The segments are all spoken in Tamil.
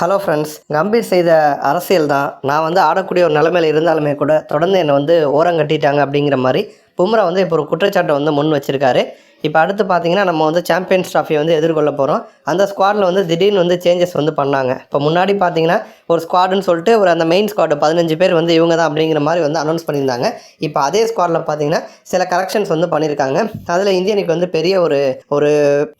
ஹலோ ஃப்ரெண்ட்ஸ் கம்பீர் செய்த அரசியல் தான். நான் வந்து ஆடக்கூடிய ஒரு நிலைமையில் இருந்தாலுமே கூட தொடர்ந்து என்னை வந்து ஓரம் கட்டிட்டாங்க அப்படிங்கிற மாதிரி பும்ரா வந்து இப்போ ஒரு குற்றச்சாட்டை வந்து முன் வச்சிருக்காரு. இப்போ அடுத்து பார்த்தீங்கன்னா நம்ம வந்து சாம்பியன்ஸ் ட்ராஃபியை வந்து எதிர்கொள்ள போகிறோம் அந்த ஸ்குவாடில் வந்து திடீர்னு வந்து சேஞ்சஸ் வந்து பண்ணாங்க. இப்போ முன்னாடி பார்த்தீங்கன்னா ஒரு ஸ்குவாடுன்னு சொல்லிட்டு ஒரு அந்த மெயின் ஸ்குவாடு பதினஞ்சு பேர் வந்து இவங்க தான் அப்படிங்கிற மாதிரி வந்து அனௌன்ஸ் பண்ணியிருந்தாங்க. இப்போ அதே ஸ்குவாடில் பார்த்தீங்கன்னா சில கரெக்ஷன்ஸ் வந்து பண்ணியிருக்காங்க. அதில் இந்தியனுக்கு வந்து பெரிய ஒரு ஒரு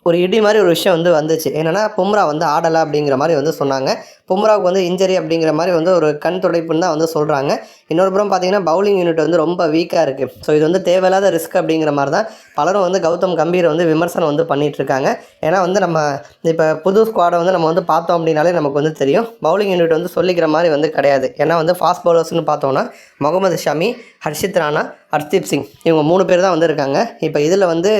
ஒரு இடி மாதிரி ஒரு விஷயம் வந்து வந்துச்சு. என்னென்னா பும்ரா வந்து ஆடலை அப்படிங்கிற மாதிரி வந்து சொன்னாங்க. பும்ராவுக்கு வந்து இன்ஜரி அப்படிங்கிற மாதிரி வந்து ஒரு கண் துடைப்புன்னு தான் வந்து சொல்கிறாங்க இன்னொரு புறம் பார்த்தீங்கன்னா பவுலிங் யூனிட் வந்து ரொம்ப வீக்காக இருக்குது ஸோ இது வந்து தேவையில்லாத ரிஸ்க் அப்படிங்கிற மாதிரி தான் பலரும் வந்து கௌதம் கம்பீரை வந்து விமர்சனம் வந்து பண்ணிகிட்ருக்காங்க இருக்காங்க ஏன்னா வந்து நம்ம இப்போ புது ஸ்குவாடை வந்து நம்ம வந்து பார்த்தோம் அப்படின்னாலே நமக்கு வந்து தெரியும். பவுலிங் யூனிட் வந்து சொல்லிக்கிற மாதிரி வந்து கிடையாது. ஏன்னா வந்து ஃபாஸ்ட் பவுலர்ஸ்னு பார்த்தோன்னா முகமது ஷமி ஹர்ஷித் ராணா ஹர்தீப் சிங் இவங்க மூணு பேர் தான் வந்து இருக்காங்க. இப்போ இதில் வந்து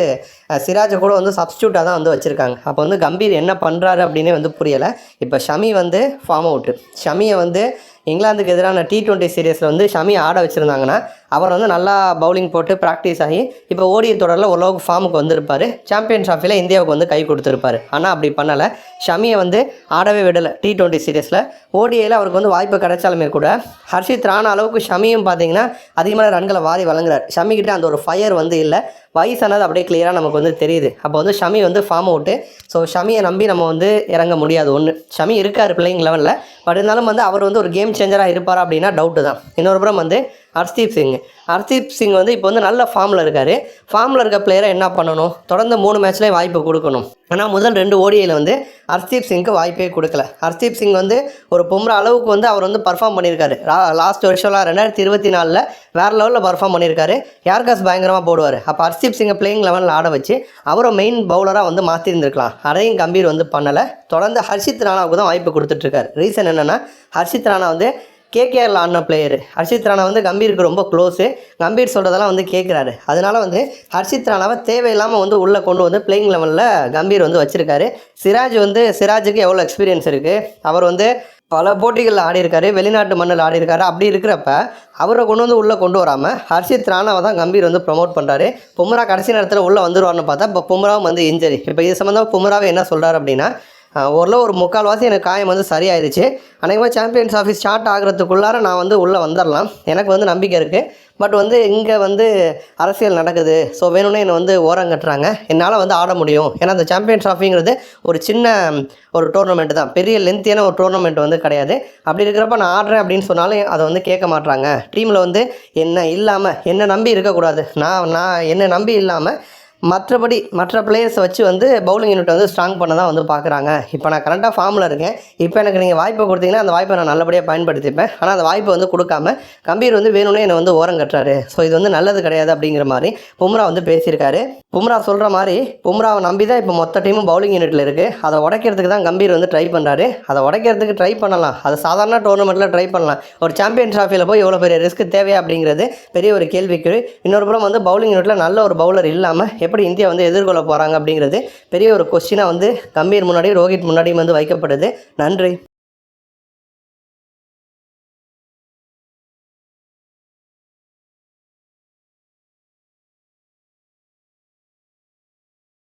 சிராஜை கூட வந்து சப்ஸ்டியூட்டாக தான் வந்து வச்சுருக்காங்க. அப்போ வந்து கம்பீர் என்ன பண்ணுறாரு அப்படின்னே வந்து புரியலை. இப்போ ஷமி வந்து ஃபார்ம் அவுட்டு ஷமியை வந்து இங்கிலாந்துக்கு எதிரான டி ட்வெண்ட்டி சீரியஸில் வந்து ஷமி ஆட வச்சுருந்தாங்கன்னா அவர் வந்து நல்லா பவுலிங் போட்டு ப்ராக்டிஸ் ஆகி இப்போ ஓடிய தொடரில் ஓரளவுக்கு ஃபார்முக்கு வந்திருப்பார். சாம்பியன் ட்ராஃபியில் இந்தியாவுக்கு வந்து கை கொடுத்துருப்பாரு. ஆனால் அப்படி பண்ணலை. ஷமியை வந்து ஆடவே விடலை. டி டுவெண்ட்டி சீரியஸில் ஓடிஐயில் அவருக்கு வந்து வாய்ப்பு கிடைச்சாலுமே கூட ஹர்ஷித் ராணா அளவுக்கு ஷமியும் பார்த்தீங்கன்னா அதிகமான ரன்களை வாரி வழங்குறார். ஷமிக்கிட்ட அந்த ஒரு ஃபயர் வந்து இல்லை. வயசானது அப்படியே கிளியராக நமக்கு வந்து தெரியுது. அப்போ வந்து ஷமி வந்து ஃபார்ம் அவுட்டு ஸோ ஷமியை நம்பி நம்ம வந்து இறங்க முடியாது ஒன்று ஷமி இருக்கார் பிள்ளைங்க லெவலில் பட் இருந்தாலும் வந்து அவர் வந்து ஒரு கேம் சேஞ்சராக இருப்பாரா அப்படின்னா டவுட்டு தான். இன்னொரு புறம் வந்து ஹர்தீப் சிங். ஹர்தீப் சிங் வந்து இப்போ வந்து நல்ல ஃபார்மில் இருக்கார். ஃபார்மில் இருக்க பிளேயரை என்ன பண்ணணும்? தொடர்ந்து மூணு மேட்ச்லேயும் வாய்ப்பு கொடுக்கணும். ஆனால் முதல் ரெண்டு ஓடியில் வந்து ஹர்தீப் சிங்க்கு வாய்ப்பே கொடுக்கல. ஹர்தீப் சிங் வந்து ஒரு பொம்ரா அளவுக்கு வந்து அவர் வந்து பர்ஃபார்ம் பண்ணியிருக்காரு. லாஸ்ட் வருஷம்லாம் ரெண்டாயிரத்தி இருபத்தி நாலில் வேறு லெவலில் பர்ஃபார்ம் பண்ணியிருக்காரு. யார்காஸ் பயங்கரமாக போடுவார். அப்போ ஹர்தீப் சிங்கை பிளேயிங் லெவலில் ஆட வச்சு அவரை மெயின் பவுலராக வந்து மாற்றிருந்துருக்கலாம் அதையும் கம்பீர் வந்து பண்ணலை. தொடர்ந்து ஹர்ஷித் ராணாவுக்கு தான் வாய்ப்பு கொடுத்துட்ருக்காரு ரீசன் என்னென்னா ஹர்ஷித் ராணா வந்து கேகேஆரில் ஆடின பிளேயர் ஹர்ஷித் ராணா வந்து கம்பீருக்கு ரொம்ப க்ளோஸு கம்பீர் சொல்கிறதெல்லாம் வந்து கேட்குறாரு அதனால் வந்து ஹர்ஷித் ராணாவை தேவையில்லாமல் வந்து உள்ளே கொண்டு வந்து பிளேயிங் லெவலில் கம்பீர் வந்து வச்சுருக்காரு. சிராஜ் வந்து சிராஜுக்கு எவ்வளோ எக்ஸ்பீரியன்ஸ் இருக்குது அவர் வந்து பல போட்டிகளில் ஆடியிருக்காரு வெளிநாட்டு மண்ணில் ஆடியிருக்காரு. அப்படி இருக்கிறப்ப அவரை கொண்டு வந்து உள்ளே கொண்டு வராமல் ஹர்ஷித் ராணாவை தான் கம்பீர் வந்து ப்ரொமோட் பண்ணுறாரு பும்ரா கடைசி நேரத்தில் உள்ளே வந்துருவார்னு பார்த்தா இப்போ பும்ராவும் வந்து இன்ஜரி இப்போ இது சம்மந்தமாக பும்ராவை என்ன சொல்கிறார் அப்படின்னா ஓரளவு ஒரு முக்கால்வாசி எனக்கு காயம் வந்து சரியாயிருச்சு. அநேகமாக சாம்பியன்ஸ் ஆஃபீஸ் ஸ்டார்ட் ஆகிறதுக்குள்ளார நான் வந்து உள்ளே வந்துடலாம் எனக்கு வந்து நம்பிக்கை இருக்குது பட் வந்து இங்கே வந்து அரசியல் நடக்குது. ஸோ வேணும்னே என்னை வந்து ஓரம் கட்டுறாங்க. என்னால் வந்து ஆட முடியும். ஏன்னா அந்த சாம்பியன் ட்ராஃபிங்கிறது ஒரு சின்ன ஒரு டோர்னமெண்ட் தான். பெரிய லென்த்தியான ஒரு டோர்னமெண்ட் வந்து கிடையாது. அப்படி இருக்கிறப்ப நான் ஆடுறேன் அப்படின்னு சொன்னாலும் அதை வந்து கேட்க மாட்றாங்க. டீமில் வந்து என்ன இல்லாமல் என்னை நம்பி இருக்கக்கூடாது. நான் நான் என்னை நம்பி இல்லாமல் மற்றபடி மற்ற பிளேயர்ஸை வச்சு வந்து பவுலிங் யூனிட் வந்து ஸ்ட்ராங் பண்ண தான் வந்து பார்க்குறாங்க. இப்போ நான் கரெக்டாக ஃபார்மில் இருக்கேன். இப்போ எனக்கு நீங்கள் வாய்ப்பை கொடுத்தீங்கன்னா அந்த வாய்ப்பை நான் நல்லபடியாக பயன்படுத்திப்பேன். ஆனால் அந்த வாய்ப்பை வந்து கொடுக்காம கம்பீர் வந்து வேணும்னே என்னை வந்து ஓரம் கட்டுறாரு. ஸோ இது வந்து நல்லது கிடையாது அப்படிங்கிற மாதிரி பும்ரா வந்து பேசியிருக்காரு. பும்ரா சொல்கிற மாதிரி பும்ராவை நம்பி தான் இப்போ மொத்த டீமும் பவுலிங் யூனிட்டில் இருக்குது அதை உடைக்கிறதுக்கு தான் கம்பீர் வந்து ட்ரை பண்ணுறாரு அதை உடைக்கிறதுக்கு ட்ரை பண்ணலாம். அது சாதாரண டோர்னமெண்ட்டில் ட்ரை பண்ணலாம். ஒரு சாம்பியன் ட்ராஃபியில் போய் எவ்வளோ பெரிய ரிஸ்க் தேவையா அப்படிங்கிறது பெரிய ஒரு கேள்விக்கு இன்னொரு புறம் வந்து பவுலிங் யூனிட்டில் நல்ல ஒரு பவுலர் இல்லாமல் எப்படி இந்தியா வந்து எதிர்கொள்ள போகிறாங்க அப்படிங்கிறது பெரிய ஒரு கொஸ்டினாக வந்து கம்பீர் முன்னாடி ரோஹித் முன்னாடியும் வந்து வைக்கப்படுது. நன்றி.